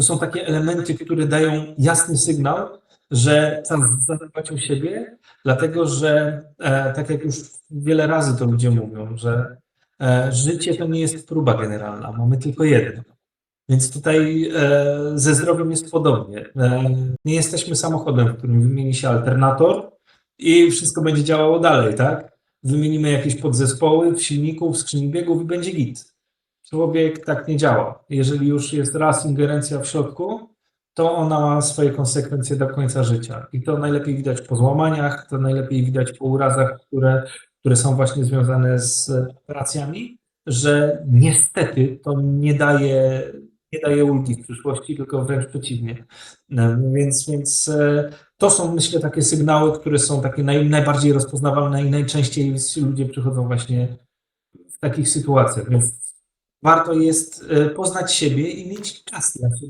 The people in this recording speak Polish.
To są takie elementy, które dają jasny sygnał, że czas zadbać o siebie, dlatego że, e, tak jak już wiele razy to ludzie mówią, że e, życie to nie jest próba generalna, mamy tylko jedno. Więc tutaj e, ze zdrowiem jest podobnie. E, nie jesteśmy samochodem, w którym wymieni się alternator i wszystko będzie działało dalej, tak? Wymienimy jakieś podzespoły w silniku, w skrzyni biegów i będzie git. Człowiek tak nie działa. Jeżeli już jest raz ingerencja w środku, to ona ma swoje konsekwencje do końca życia. I to najlepiej widać po złamaniach, to najlepiej widać po urazach, które, które są właśnie związane z operacjami, że niestety to nie daje, nie daje ulgi w przyszłości, tylko wręcz przeciwnie. Więc, więc e, to są, myślę, takie sygnały, które są takie naj, najbardziej rozpoznawalne i najczęściej ludzie przychodzą właśnie w takich sytuacjach. Więc warto jest e, poznać siebie i mieć czas dla siebie.